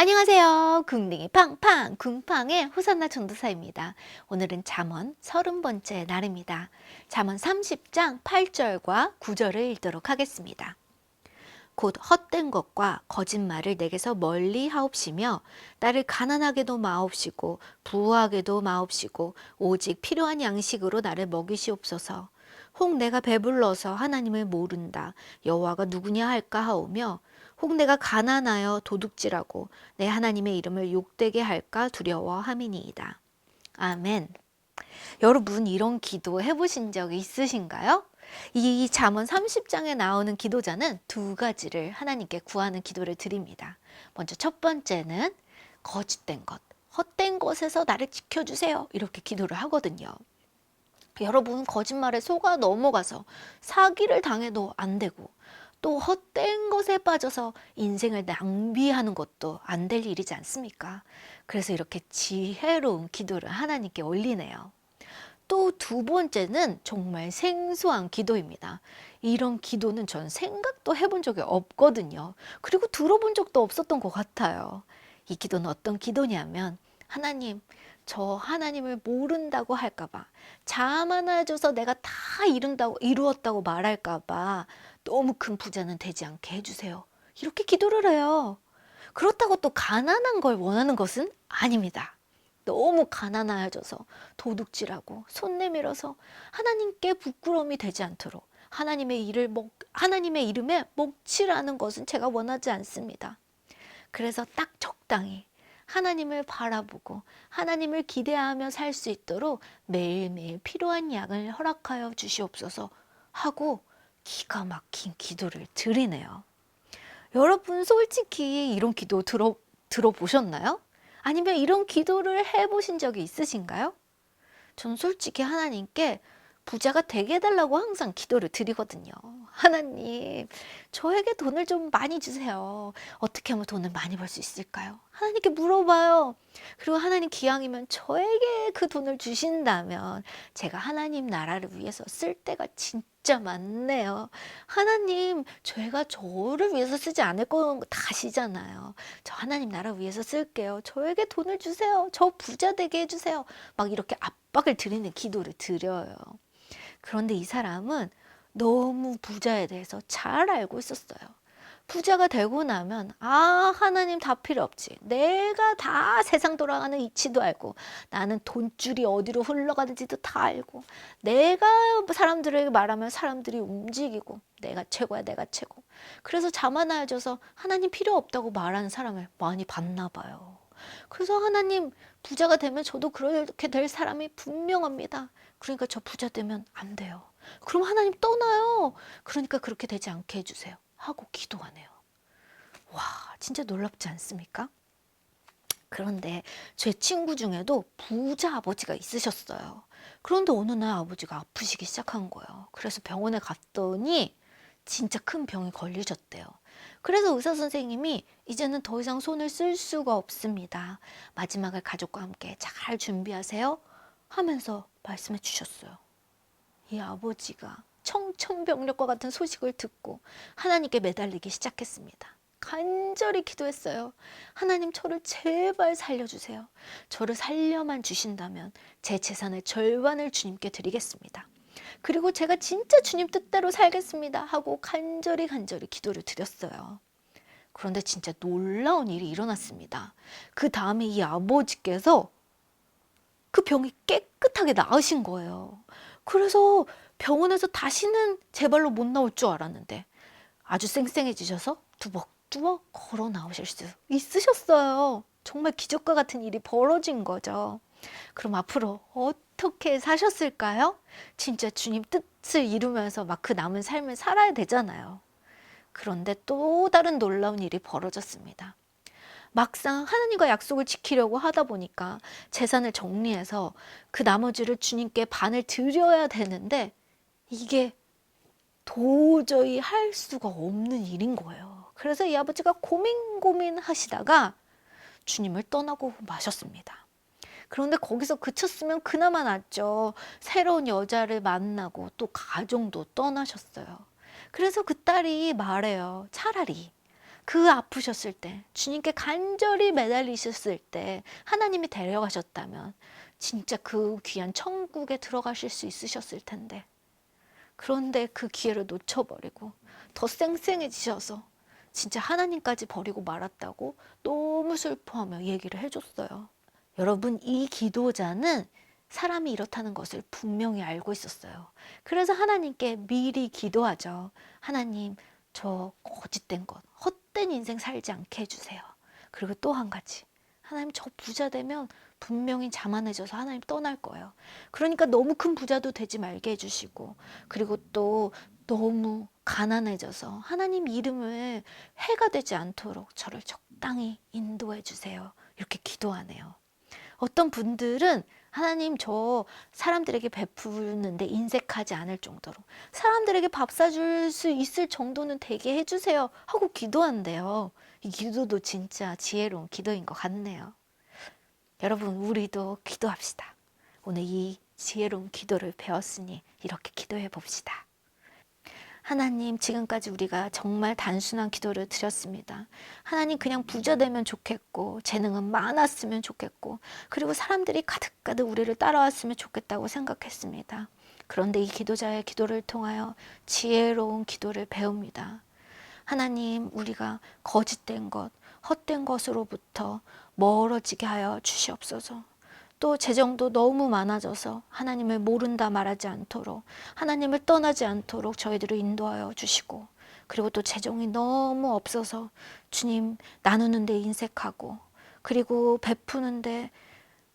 안녕하세요. 궁둥이 팡팡 궁팡의 호산나 전도사입니다. 오늘은 잠언 30번째 날입니다. 잠언 30장 8절과 9절을 읽도록 하겠습니다. 곧 헛된 것과 거짓말을 내게서 멀리 하옵시며 나를 가난하게도 마옵시고 부하게도 마옵시고 오직 필요한 양식으로 나를 먹이시옵소서. 혹 내가 배불러서 하나님을 모른다 여호와가 누구냐 할까 하오며 혹 내가 가난하여 도둑질하고 내 하나님의 이름을 욕되게 할까 두려워함이니이다. 아멘. 여러분 이런 기도 해보신 적 있으신가요? 이 잠언 30장에 나오는 기도자는 두 가지를 하나님께 구하는 기도를 드립니다. 먼저 첫 번째는 거짓된 것, 헛된 것에서 나를 지켜주세요. 이렇게 기도를 하거든요. 여러분 거짓말에 속아 넘어가서 사기를 당해도 안 되고 또 헛된 것에 빠져서 인생을 낭비하는 것도 안 될 일이지 않습니까? 그래서 이렇게 지혜로운 기도를 하나님께 올리네요. 또 두 번째는 정말 생소한 기도입니다. 이런 기도는 전 생각도 해본 적이 없거든요. 그리고 들어본 적도 없었던 것 같아요. 이 기도는 어떤 기도냐면, 하나님, 저 하나님을 모른다고 할까봐, 자만해져서 내가 다 이룬다고, 이루었다고 말할까봐 너무 큰 부자는 되지 않게 해주세요. 이렇게 기도를 해요. 그렇다고 또 가난한 걸 원하는 것은 아닙니다. 너무 가난해져서 도둑질하고 손 내밀어서 하나님께 부끄러움이 되지 않도록 하나님의 일을 먹, 하나님의 이름에 먹칠하는 것은 제가 원하지 않습니다. 그래서 딱 적당히 하나님을 바라보고 하나님을 기대하며 살 수 있도록 매일매일 필요한 양을 허락하여 주시옵소서 하고 기가 막힌 기도를 드리네요. 여러분 솔직히 이런 기도 들어 들어보셨나요? 아니면 이런 기도를 해보신 적이 있으신가요? 저는 솔직히 하나님께 부자가 되게 해달라고 항상 기도를 드리거든요. 하나님, 저에게 돈을 좀 많이 주세요. 어떻게 하면 돈을 많이 벌 수 있을까요? 하나님께 물어봐요. 그리고 하나님 기왕이면 저에게 그 돈을 주신다면 제가 하나님 나라를 위해서 쓸 때가 진짜 많네요. 하나님, 저희가 저를 위해서 쓰지 않을 거 다시잖아요. 저 하나님 나라 위해서 쓸게요. 저에게 돈을 주세요. 저 부자 되게 해주세요. 막 이렇게 압박을 드리는 기도를 드려요. 그런데 이 사람은 너무 부자에 대해서 잘 알고 있었어요. 부자가 되고 나면 아 하나님 다 필요 없지. 내가 다 세상 돌아가는 이치도 알고 나는 돈줄이 어디로 흘러가는지도 다 알고 내가 사람들에게 말하면 사람들이 움직이고 내가 최고야 내가 최고. 그래서 자만하여져서 하나님 필요 없다고 말하는 사람을 많이 봤나 봐요. 그래서 하나님 부자가 되면 저도 그렇게 될 사람이 분명합니다. 그러니까 저 부자 되면 안 돼요 그럼 하나님 떠나요 그러니까 그렇게 되지 않게 해주세요 하고 기도하네요. 와, 진짜 놀랍지 않습니까? 그런데 제 친구 중에도 부자 아버지가 있으셨어요. 그런데 어느 날 아버지가 아프시기 시작한 거예요. 그래서 병원에 갔더니 진짜 큰 병이 걸리셨대요. 그래서 의사 선생님이 이제는 더 이상 손을 쓸 수가 없습니다. 마지막을 가족과 함께 잘 준비하세요. 하면서 말씀해 주셨어요. 이 아버지가 청천벽력과 같은 소식을 듣고 하나님께 매달리기 시작했습니다. 간절히 기도했어요. 하나님 저를 제발 살려주세요. 저를 살려만 주신다면 제 재산의 절반을 주님께 드리겠습니다. 그리고 제가 진짜 주님 뜻대로 살겠습니다. 하고 간절히 간절히 기도를 드렸어요. 그런데 진짜 놀라운 일이 일어났습니다. 그 다음에 이 아버지께서 그 병이 깨끗하게 나으신 거예요. 그래서 병원에서 다시는 제 발로 못 나올 줄 알았는데 아주 쌩쌩해지셔서 두벅두벅 걸어 나오실 수 있으셨어요. 정말 기적과 같은 일이 벌어진 거죠. 그럼 앞으로 어떻게 사셨을까요? 진짜 주님 뜻을 이루면서 막 그 남은 삶을 살아야 되잖아요. 그런데 또 다른 놀라운 일이 벌어졌습니다. 막상 하나님과 약속을 지키려고 하다 보니까 재산을 정리해서 그 나머지를 주님께 반을 드려야 되는데 이게 도저히 할 수가 없는 일인 거예요. 그래서 이 아버지가 고민 고민 하시다가 주님을 떠나고 마셨습니다. 그런데 거기서 그쳤으면 그나마 낫죠. 새로운 여자를 만나고 또 가정도 떠나셨어요. 그래서 그 딸이 말해요. 차라리 그 아프셨을 때, 주님께 간절히 매달리셨을 때 하나님이 데려가셨다면 진짜 그 귀한 천국에 들어가실 수 있으셨을 텐데. 그런데 그 기회를 놓쳐버리고 더 쌩쌩해지셔서 진짜 하나님까지 버리고 말았다고 너무 슬퍼하며 얘기를 해줬어요. 여러분, 이 기도자는 사람이 이렇다는 것을 분명히 알고 있었어요. 그래서 하나님께 미리 기도하죠. 하나님, 저 거짓된 것, 헛된 인생 살지 않게 해주세요. 그리고 또 한 가지. 하나님, 저 부자 되면 분명히 자만해져서 하나님 떠날 거예요. 그러니까 너무 큰 부자도 되지 말게 해주시고, 그리고 또 너무 가난해져서 하나님 이름을 해가 되지 않도록 저를 적당히 인도해 주세요. 이렇게 기도하네요. 어떤 분들은 하나님 저 사람들에게 베푸는데 인색하지 않을 정도로 사람들에게 밥 사줄 수 있을 정도는 되게 해주세요 하고 기도한대요. 이 기도도 진짜 지혜로운 기도인 것 같네요. 여러분 우리도 기도합시다. 오늘 이 지혜로운 기도를 배웠으니 이렇게 기도해 봅시다. 하나님, 지금까지 우리가 정말 단순한 기도를 드렸습니다. 하나님, 그냥 부자 되면 좋겠고, 재능은 많았으면 좋겠고, 그리고 사람들이 가득가득 우리를 따라왔으면 좋겠다고 생각했습니다. 그런데 이 기도자의 기도를 통하여 지혜로운 기도를 배웁니다. 하나님, 우리가 거짓된 것, 헛된 것으로부터 멀어지게 하여 주시옵소서. 또 재정도 너무 많아져서 하나님을 모른다 말하지 않도록 하나님을 떠나지 않도록 저희들을 인도하여 주시고 그리고 또 재정이 너무 없어서 주님 나누는데 인색하고 그리고 베푸는데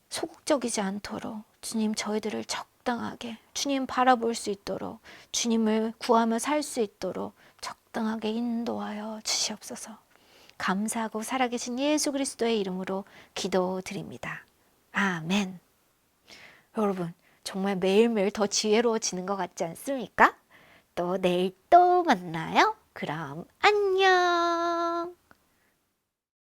소극적이지 않도록 주님 저희들을 적당하게 주님 바라볼 수 있도록 주님을 구하며 살 수 있도록 적당하게 인도하여 주시옵소서. 감사하고 살아계신 예수 그리스도의 이름으로 기도드립니다. 아멘. 여러분, 정말 매일매일 더 지혜로워지는 것 같지 않습니까? 또 내일 또 만나요. 그럼 안녕.